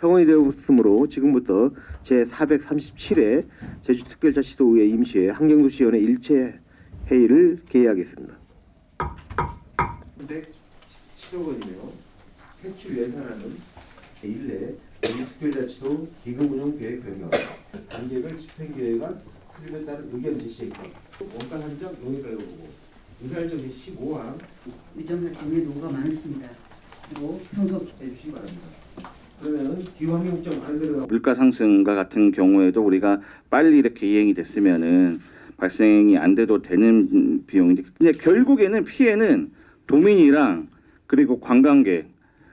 성원이 되었으므로 지금부터 제 437회 제주특별자치도의회 임시회 환경도시위원회 일체 회의를 개의하겠습니다. 근데 7억 원이네요. 퇴출 예산안은 제1회 제주특별자치도 기금운용 계획 변경, 단계별 집행계획안 수립에 따른 의견 제시에 건 원가 한정 용의가요 보고 의사일정 제 15항 이 점에 굉장히 노고가 많습니다. 그리고 평소 해주시기 바랍니다. 그러면 기후환경청 안 들어가 물가 상승과 같은 경우에도 우리가 빨리 이렇게 이행이 됐으면은 발생이 안 돼도 되는 비용인데 근데 결국에는 피해는 도민이랑 그리고 관광객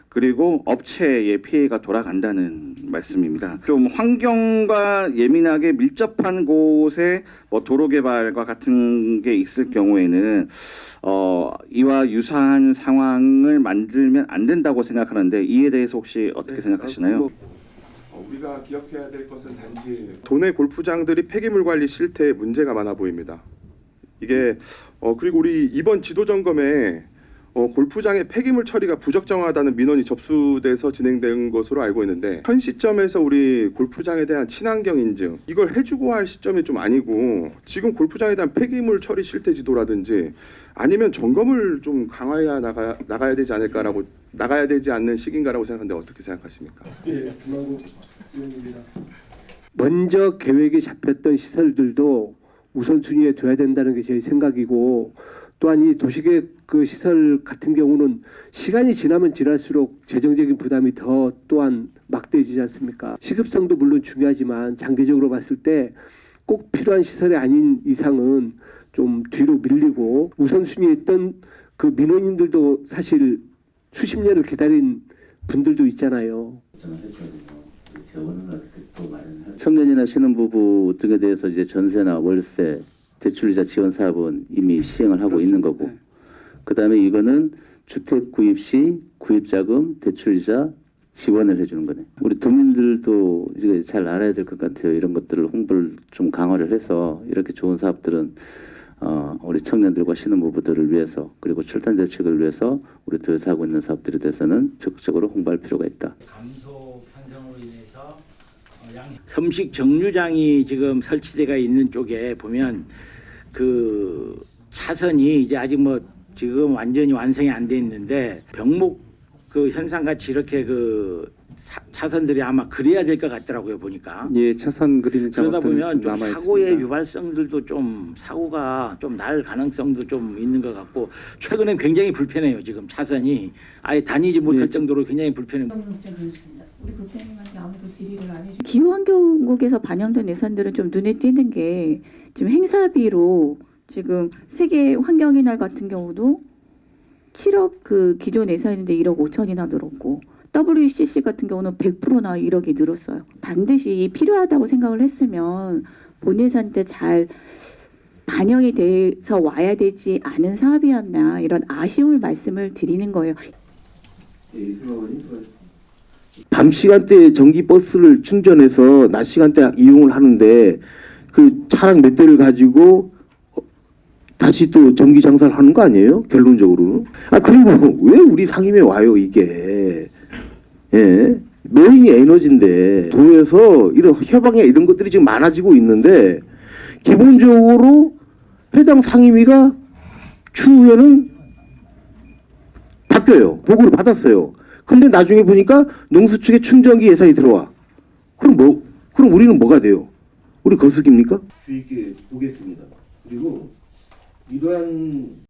그리고 업체의 피해가 돌아간다는 말씀입니다. 좀 환경과 예민하게 밀접한 곳에 뭐 도로 개발과 같은 게 있을 경우에는 어, 이와 유사한 상황을 만들면 안 된다고 생각하는데 이에 대해서 혹시 어떻게 생각하시나요? 어, 우리가 기억해야 될 것은 단지 도내 골프장들이 폐기물 관리 실태에 문제가 많아 보입니다. 이게 어 그리고 우리 이번 지도 점검에 어 골프장의 폐기물 처리가 부적정하다는 민원이 접수돼서 진행된 것으로 알고 있는데 현 시점에서 우리 골프장에 대한 친환경 인증 이걸 해주고 할 시점이 좀 아니고 지금 골프장에 대한 폐기물 처리 실태 지도라든지 아니면 점검을 좀 강화해 나가 나가야 되지 않을까라고 나가야 되지 않는 시기인가라고 생각하는데 어떻게 생각하십니까? 먼저 계획에 잡혔던 시설들도 우선순위에 둬야 된다는 게 제 생각이고 또한 이 도시계획 그 시설 같은 경우는 시간이 지나면 지날수록 재정적인 부담이 더 또한 막대해지지 않습니까? 시급성도 물론 중요하지만 장기적으로 봤을 때 꼭 필요한 시설이 아닌 이상은 좀 뒤로 밀리고 우선순위에 있던 그 민원인들도 사실 수십 년을 기다린 분들도 있잖아요. 청년이나 신혼부부 등에 대해서 이제 전세나 월세, 대출이자 지원 사업은 이미 시행을 하고 있는 거고, 그 다음에 이거는 주택 구입 시 구입자금, 대출이자 지원을 해주는 거네. 우리 도민들도 이제 잘 알아야 될 것 같아요. 이런 것들을 홍보를 좀 강화를 해서 이렇게 좋은 사업들은 어, 우리 청년들과 신혼부부들을 위해서 그리고 출산 대책을 위해서 우리 도에서 하고 있는 사업들에 대해서는 적극적으로 홍보할 필요가 있다. 감소 편성으로 인해서 어, 양 섬식 정류장이 지금 설치돼가 있는 쪽에 보면 그 차선이 이제 아직 뭐 지금 완전히 완성이 안 돼 있는데 병목 그 현상 같이 이렇게 그 사- 차선들이 아마 그래야 될 것 같더라고요 보니까 예, 차선 그리는 그러다 보면 좀 남아 사고의 있습니다. 유발성들도 좀 사고가 좀 날 가능성도 좀 있는 것 같고 최근엔 굉장히 불편해요 지금 차선이 아예 다니지 못할 네, 정도로 굉장히 불편해요. 평소점이 있습니다. 우리 국장님한테 아무도 질의를 안 해주시고 기후환경국에서 반영된 예산들은 좀 눈에 띄는 게 지금 행사비로 지금 세계 환경의 날 같은 경우도 7억 그 기존 예산인데 1억 5천이나 늘었고 WCC 같은 경우는 100%나 1억이 늘었어요. 반드시 필요하다고 생각을 했으면 본 예산 때 잘 반영이 돼서 와야 되지 않은 사업이었나 이런 아쉬움을 말씀을 드리는 거예요. 예, 밤 시간대에 전기 버스를 충전해서 낮 시간대 이용을 하는데 그 차량 몇 대를 가지고 어, 다시 또 전기 장사를 하는 거 아니에요? 결론적으로. 아 그리고 왜 우리 상임에 와요 이게? 예. 메인이 에너지인데 도에서 이런 협약이나 이런 것들이 지금 많아지고 있는데 기본적으로 해당 상임위가 추후에는 바뀌어요. 보고를 받았어요. 근데 나중에 보니까 농수 측에 충전기 예산이 들어와. 그럼 뭐, 그럼 우리는 뭐가 돼요? 우리 거수기입니까? 주의 있게 보겠습니다. 그리고 이러한